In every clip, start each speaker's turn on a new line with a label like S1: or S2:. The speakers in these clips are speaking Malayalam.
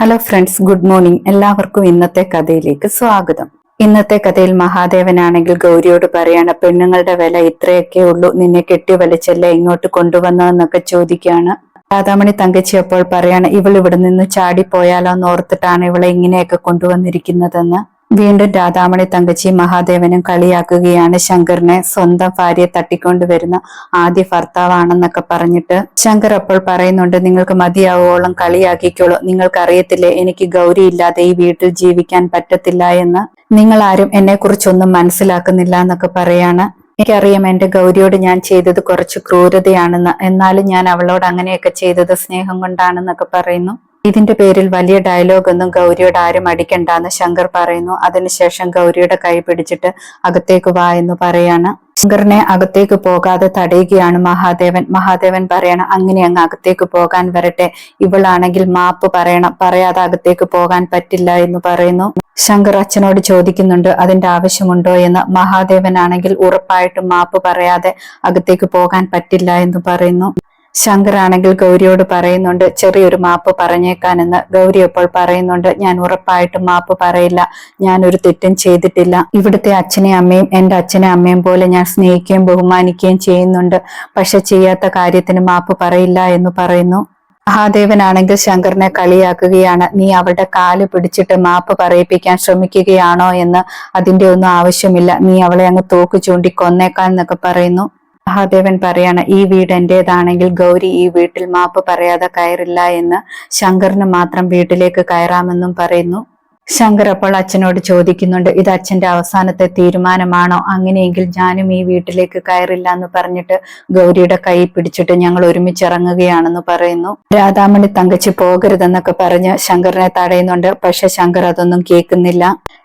S1: ഹലോ ഫ്രണ്ട്സ് ഗുഡ് മോർണിംഗ് എല്ലാവർക്കും ഇന്നത്തെ കഥയിലേക്ക് സ്വാഗതം. ഇന്നത്തെ കഥയിൽ മഹാദേവനാണെങ്കിൽ ഗൗരിയോട് പറയാണ് പെണ്ണുങ്ങളുടെ വില ഇത്രയൊക്കെ ഉള്ളൂ നിന്നെ കെട്ടി വലിച്ചല്ലേ ഇങ്ങോട്ട് കൊണ്ടുവന്നതെന്നൊക്കെ ചോദിക്കുകയാണ്. രാധാമണി തങ്കച്ചി അപ്പോൾ പറയാണ് ഇവൾ ഇവിടെ നിന്ന് ചാടിപ്പോയാലോ എന്ന് ഓർത്തിട്ടാണ് ഇവളെ ഇങ്ങനെയൊക്കെ കൊണ്ടുവന്നിരിക്കുന്നതെന്ന്. വീണ്ടും രാധാമണി തങ്കച്ചി മഹാദേവനും കളിയാക്കുകയാണ് ശങ്കറിനെ സ്വന്തം ഭാര്യയെ തട്ടിക്കൊണ്ടുവരുന്ന ആദ്യ ഭർത്താവാണെന്നൊക്കെ പറഞ്ഞിട്ട് ശങ്കർ അപ്പോൾ പറയുന്നുണ്ട് നിങ്ങൾക്ക് മതിയാവോളം കളിയാക്കിക്കോളൂ. നിങ്ങൾക്ക് നിങ്ങൾക്കറിയത്തില്ലേ എനിക്ക് ഗൗരി ഇല്ലാതെ ഈ വീട്ടിൽ ജീവിക്കാൻ പറ്റത്തില്ല എന്ന്. നിങ്ങൾ ആരും എന്നെ കുറിച്ചൊന്നും മനസ്സിലാക്കുന്നില്ല എന്നൊക്കെ പറയാണ്. എനിക്കറിയാം എന്റെ ഗൗരിയോട് ഞാൻ ചെയ്തത് കുറച്ച് ക്രൂരതയാണെന്ന്. എന്നാലും ഞാൻ അവളോട് അങ്ങനെയൊക്കെ ചെയ്തത് സ്നേഹം കൊണ്ടാണെന്നൊക്കെ പറയുന്നു. ഇതിന്റെ പേരിൽ വലിയ ഡയലോഗ് ഒന്നും ഗൗരിയോട് ആരും അടിക്കണ്ടെന്ന് ശങ്കർ പറയുന്നു. അതിനുശേഷം ഗൗരിയുടെ കൈ പിടിച്ചിട്ട് അകത്തേക്ക് വാ എന്ന് പറയാണ്. ശങ്കറിനെ അകത്തേക്ക് പോകാതെ തടയുകയാണ് മഹാദേവൻ. മഹാദേവൻ പറയണം അങ്ങനെ അങ്ങ് അകത്തേക്ക് പോകാൻ വരട്ടെ. ഇവളാണെങ്കിൽ മാപ്പ് പറയണം. പറയാതെ അകത്തേക്ക് പോകാൻ പറ്റില്ല എന്ന് പറയുന്നു. ശങ്കർ അച്ഛനോട് ചോദിക്കുന്നുണ്ട് അതിന്റെ ആവശ്യമുണ്ടോ എന്ന്? മഹാദേവൻ ആണെങ്കിൽ ഉറപ്പായിട്ടും മാപ്പ് പറയാതെ അകത്തേക്ക് പോകാൻ പറ്റില്ല എന്ന് പറയുന്നു. ശങ്കർ ആണെങ്കിൽ ഗൗരിയോട് പറയുന്നുണ്ട് ചെറിയൊരു മാപ്പ് പറഞ്ഞേക്കാനെന്ന്. ഗൗരി അപ്പോൾ പറയുന്നുണ്ട് ഞാൻ ഉറപ്പായിട്ടും മാപ്പ് പറയില്ല. ഞാൻ ഒരു തെറ്റും ചെയ്തിട്ടില്ല. ഇവിടുത്തെ അച്ഛനെയും അമ്മയും എന്റെ അച്ഛനെ അമ്മയും പോലെ ഞാൻ സ്നേഹിക്കുകയും ബഹുമാനിക്കുകയും ചെയ്യുന്നുണ്ട്. പക്ഷെ ചെയ്യാത്ത കാര്യത്തിന് മാപ്പ് പറയില്ല എന്ന് പറയുന്നു. മഹാദേവനാണെങ്കിൽ ശങ്കറിനെ കളിയാക്കുകയാണ്. നീ അവളുടെ കാൽ പിടിച്ചിട്ട് മാപ്പ് പറയിപ്പിക്കാൻ ശ്രമിക്കുകയാണോ എന്ന് അതിന്റെ ഒന്നും ആവശ്യമില്ല. നീ അവളെ അങ്ങ് തോക്ക് ചൂണ്ടി കൊന്നേക്കാൻ എന്നൊക്കെ പറയുന്നു. മഹാദേവൻ പറയാണ് ഈ വീട് എന്റേതാണെങ്കിൽ ഗൗരി ഈ വീട്ടിൽ മാപ്പ് പറയാതെ കയറില്ല എന്ന് ശങ്കറിന് മാത്രം വീട്ടിലേക്ക് കയറാമെന്നും പറയുന്നു. ശങ്കർ അപ്പോൾ അച്ഛനോട് ചോദിക്കുന്നുണ്ട് ഇത് അച്ഛന്റെ അവസാനത്തെ തീരുമാനമാണോ? അങ്ങനെയെങ്കിൽ ഞാനും ഈ വീട്ടിലേക്ക് കയറില്ല എന്ന് പറഞ്ഞിട്ട് ഗൗരിയുടെ കൈ പിടിച്ചിട്ട് ഞങ്ങൾ ഒരുമിച്ച് ഇറങ്ങുകയാണെന്ന് പറയുന്നു. രാധാമണി തങ്കച്ചി പോകരുതെന്നൊക്കെ പറഞ്ഞ് ശങ്കറിനെ തടയുന്നുണ്ട്. പക്ഷെ ശങ്കർ അതൊന്നും കേൾക്കുന്നില്ല.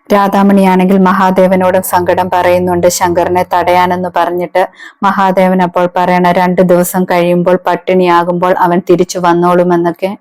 S1: രാധാമണിയാണെങ്കിൽ മഹാദേവനോടും സങ്കടം പറയുന്നുണ്ട്. ശങ്കറിനെ തടയാനെന്ന് പറഞ്ഞിട്ട് മഹാദേവൻ അപ്പോൾ പറയണ രണ്ടു ദിവസം കഴിയുമ്പോൾ പട്ടിണിയാകുമ്പോൾ അവൻ തിരിച്ചു വന്നോളുമെന്നൊക്കെ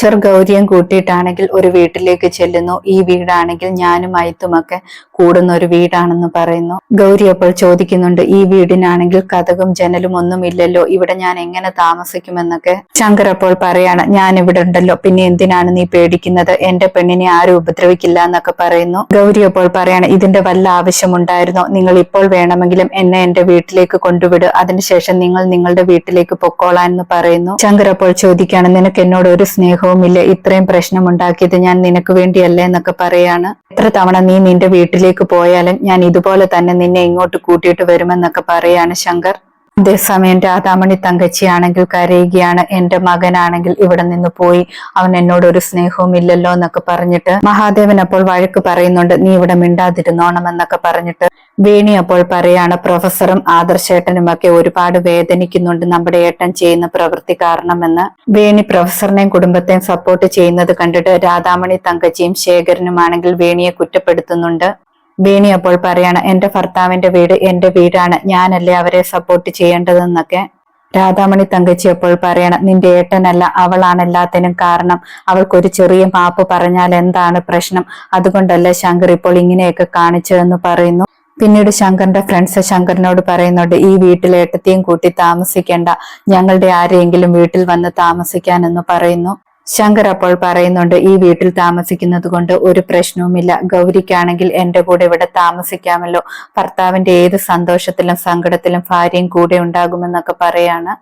S1: ചെർ ഗൗരിയും കൂട്ടിയിട്ടാണെങ്കിൽ ഒരു വീട്ടിലേക്ക് ചെല്ലുന്നു. ഈ വീടാണെങ്കിൽ ഞാനും അയത്തുമൊക്കെ കൂടുന്ന ഒരു വീടാണെന്ന് പറയുന്നു. ഗൗരി അപ്പോൾ ചോദിക്കുന്നുണ്ട് ഈ വീടിനാണെങ്കിൽ കഥകും ജനലും ഒന്നും ഇല്ലല്ലോ ഇവിടെ ഞാൻ എങ്ങനെ താമസിക്കുമെന്നൊക്കെ? ശങ്കർ അപ്പോൾ പറയാണ് ഞാൻ ഇവിടെ ഉണ്ടല്ലോ. പിന്നെ എന്തിനാണ് നീ പേടിക്കുന്നത്? എന്റെ പെണ്ണിനെ ആരും ഉപദ്രവിക്കില്ല എന്നൊക്കെ പറയുന്നു. ഗൗരി അപ്പോൾ പറയാണ് ഇതിന്റെ വല്ല ആവശ്യമുണ്ടായിരുന്നോ? നിങ്ങൾ ഇപ്പോൾ വേണമെങ്കിലും എന്നെ എന്റെ വീട്ടിലേക്ക് കൊണ്ടുവിട്. അതിനുശേഷം നിങ്ങൾ നിങ്ങളുടെ വീട്ടിലേക്ക് പൊക്കോളാൻ എന്ന് പറയുന്നു. ശങ്കർ അപ്പോൾ ചോദിക്കുകയാണ് നിനക്ക് എന്നോട് ഒരു സ്നേഹവുമില്ല ഇത്രയും പ്രശ്നമുണ്ടാക്കിയത് ഞാൻ നിനക്ക് വേണ്ടിയല്ല എന്നൊക്കെ പറയാണ്. എത്ര തവണ നീ നിന്റെ വീട്ടിലേക്ക് പോയാലും ഞാൻ ഇതുപോലെ തന്നെ നിന്നെ ഇങ്ങോട്ട് കൂട്ടിയിട്ട് വരുമെന്നൊക്കെ പറയാണ് ശങ്കർ. അതേസമയം രാധാമണി തങ്കച്ചിയാണെങ്കിൽ കരയുകയാണ്. എന്റെ മകനാണെങ്കിൽ ഇവിടെ നിന്ന് പോയി. അവൻ എന്നോട് ഒരു സ്നേഹവും ഇല്ലല്ലോ എന്നൊക്കെ പറഞ്ഞിട്ട് മഹാദേവൻ അപ്പോൾ വഴക്ക് പറയുന്നുണ്ട്. നീ ഇവിടെ മിണ്ടാതിരുന്നോണം എന്നൊക്കെ പറഞ്ഞിട്ട് വേണി അപ്പോൾ പറയാണ് പ്രൊഫസറും ആദർശേട്ടനും ഒക്കെ ഒരുപാട് വേദനിക്കുന്നുണ്ട്. നമ്മുടെ ഏട്ടൻ ചെയ്യുന്ന പ്രവൃത്തി കാരണമെന്ന്. വേണി പ്രൊഫസറിനെയും കുടുംബത്തെയും സപ്പോർട്ട് ചെയ്യുന്നത് കണ്ടിട്ട് രാധാമണി തങ്കച്ചിയും ശേഖരനുമാണെങ്കിൽ വേണിയെ കുറ്റപ്പെടുത്തുന്നുണ്ട്. ബേണി അപ്പോൾ പറയാണ് എന്റെ ഭർത്താവിന്റെ വീട് എന്റെ വീടാണ്. ഞാനല്ലേ അവരെ സപ്പോർട്ട് ചെയ്യേണ്ടതെന്നൊക്കെ? രാധാമണി തങ്കച്ചി അപ്പോൾ പറയണം നിന്റെ ഏട്ടനല്ല അവളാണ് എല്ലാത്തിനും കാരണം. അവൾക്കൊരു ചെറിയ മാപ്പ് പറഞ്ഞാൽ എന്താണ് പ്രശ്നം? അതുകൊണ്ടല്ല ശങ്കർ ഇപ്പോൾ ഇങ്ങനെയൊക്കെ കാണിച്ചതെന്ന് പറയുന്നു. പിന്നീട് ശങ്കറിന്റെ ഫ്രണ്ട്സ് ശങ്കറിനോട് പറയുന്നുണ്ട് ഈ വീട്ടിൽ ഏട്ടത്തെയും കൂട്ടി താമസിക്കേണ്ട. ഞങ്ങളുടെ ആരെയെങ്കിലും വീട്ടിൽ വന്ന് താമസിക്കാൻ എന്ന് പറയുന്നു. ശങ്കർ അപ്പോൾ പറയുന്നുണ്ട് ഈ വീട്ടിൽ താമസിക്കുന്നത് കൊണ്ട് ഒരു പ്രശ്നവുമില്ല. ഗൗരിക്കാണെങ്കിൽ എന്റെ കൂടെ ഇവിടെ താമസിക്കാമല്ലോ. ഭർത്താവിന്റെ ഏത് സന്തോഷത്തിലും സങ്കടത്തിലും ഭാര്യയും കൂടെ ഉണ്ടാകുമെന്നൊക്കെ പറയാണ്.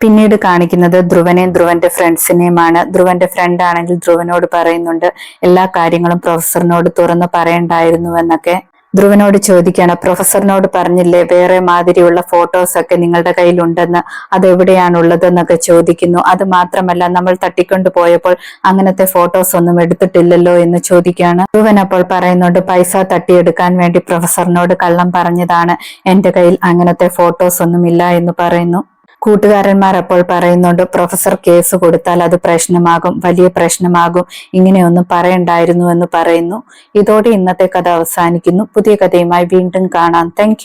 S1: പിന്നീട് കാണിക്കുന്നത് ധ്രുവനെയും ധ്രുവന്റെ ഫ്രണ്ട്സിനെയുമാണ് ധ്രുവന്റെ ഫ്രണ്ട് ആണെങ്കിൽ ധ്രുവനോട് പറയുന്നുണ്ട് എല്ലാ കാര്യങ്ങളും പ്രൊഫസറിനോട് തുറന്നു പറയണ്ടായിരുന്നുവെന്നൊക്കെ. ധ്രുവനോട് ചോദിക്കുകയാണ് പ്രൊഫസറിനോട് പറഞ്ഞില്ലേ വേറെ മാതിരിയുള്ള ഫോട്ടോസ് ഒക്കെ നിങ്ങളുടെ കയ്യിലുണ്ടെന്ന്? അത് എവിടെയാണുള്ളതെന്നൊക്കെ ചോദിക്കുന്നു. അത് മാത്രമല്ല നമ്മൾ തട്ടിക്കൊണ്ടു പോയപ്പോൾ അങ്ങനത്തെ ഫോട്ടോസ് ഒന്നും എടുത്തിട്ടില്ലല്ലോ എന്ന് ചോദിക്കുകയാണ്. ധ്രുവൻ അപ്പോൾ പറയുന്നുണ്ട് പൈസ തട്ടിയെടുക്കാൻ വേണ്ടി പ്രൊഫസറിനോട് കള്ളം പറഞ്ഞതാണ്. എന്റെ കയ്യിൽ അങ്ങനത്തെ ഫോട്ടോസ് ഒന്നും ഇല്ല എന്ന് പറയുന്നു. കൂട്ടുകാരന്മാർ അപ്പോൾ പറയുന്നുണ്ട് പ്രൊഫസർ കേസ് കൊടുത്താൽ അത് പ്രശ്നമാകും വലിയ പ്രശ്നമാകും ഇങ്ങനെയൊന്നും പറയണ്ടായിരുന്നു എന്ന് പറയുന്നു. ഇതോടെ ഇന്നത്തെ കഥ അവസാനിക്കുന്നു. പുതിയ കഥയുമായി വീണ്ടും കാണാം. താങ്ക്